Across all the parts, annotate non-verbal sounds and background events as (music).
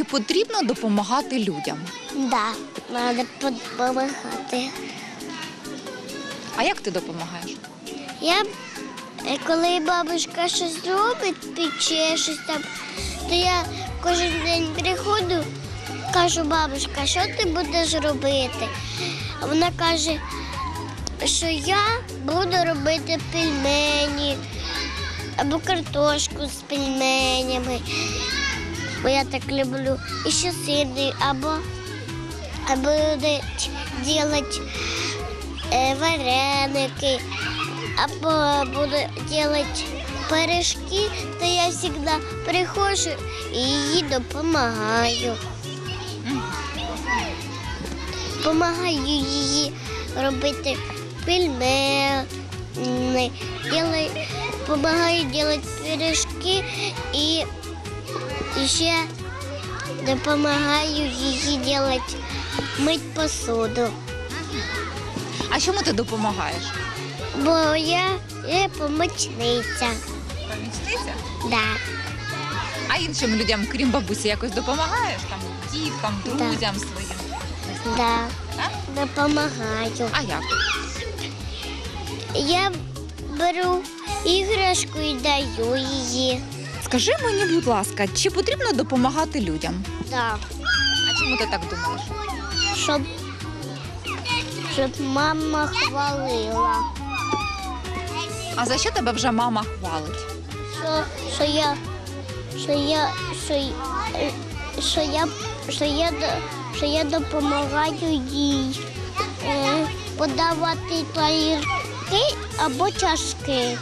Чи потрібно допомагати людям? Да, треба допомагати. А як ти допомагаєш? Я, е, коли бабушка щось робить, пече щось там, то я кожен день приходжу, кажу, бабушка, що ти будеш робити? А Вона каже, що я буду робити пельмені або картошку з пельменями. Бо я так люблю. І ще сирний, або, або робити е, вареники, або буду робити пиріжки, то я завжди приходжу і їй допомагаю. Помагаю їй робити пельмени, делаю, помагаю робити пиріжки і і ще допомагаю їй робити мить посуду. А чому ти допомагаєш? Бо я, я помічниця. Помічниця? Да. А іншим людям, крім бабусі, якось допомагаєш там діткам, Да. друзям своїм. Да. Так? Допомагаю. А як? Я беру іграшку і даю її. Скажи мені, будь ласка, чи потрібно допомагати людям? Да. А чому ти так думаєш? Щоб, щоб мама хвалила. А за що тебе вже мама хвалить? Що, що я, що я, що, що я, що я, до- що я допомагаю їй е, подавати тарілки або чашки.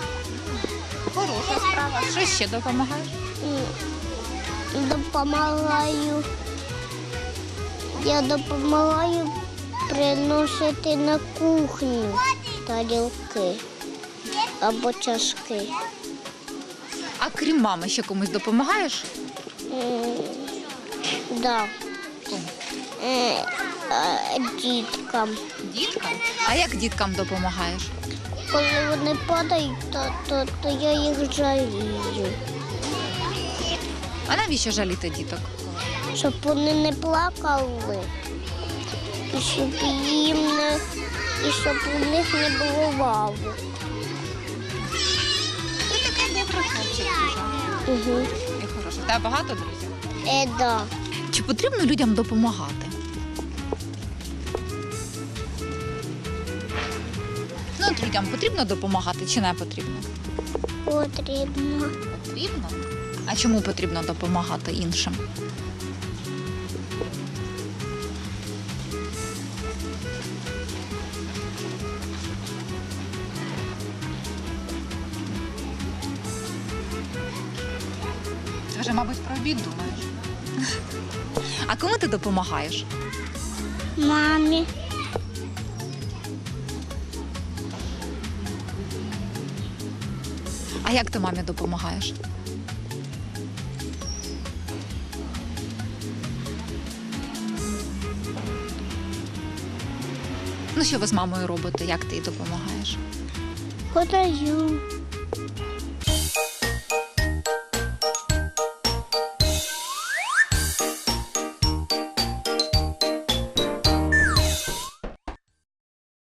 Хороша справа. Що ще допомагаєш? Допомагаю. Я допомагаю приносити на кухню тарілки або чашки. А крім мами, ще комусь допомагаєш? М, Да. Діткам. Діткам? А як діткам допомагаєш? Коли вони падають, то, то, то я їх жалію, А навіщо жаліти діток? щоб вони не плакали, і щоб їм не, і щоб у них не було ваву. Ти такий добрий хлопчик. Угу. І хороший. Тебе багато друзів? Е, да. Чи потрібно людям допомагати? Людям потрібно допомагати чи не потрібно? Потрібно. Потрібно. А чому потрібно допомагати іншим? Ти вже, мабуть, про обід думаєш. (laughs) А кому ти допомагаєш? Мамі. А як ти мамі допомагаєш? Ну, що ви з мамою робите? Як ти їй допомагаєш? Подаю.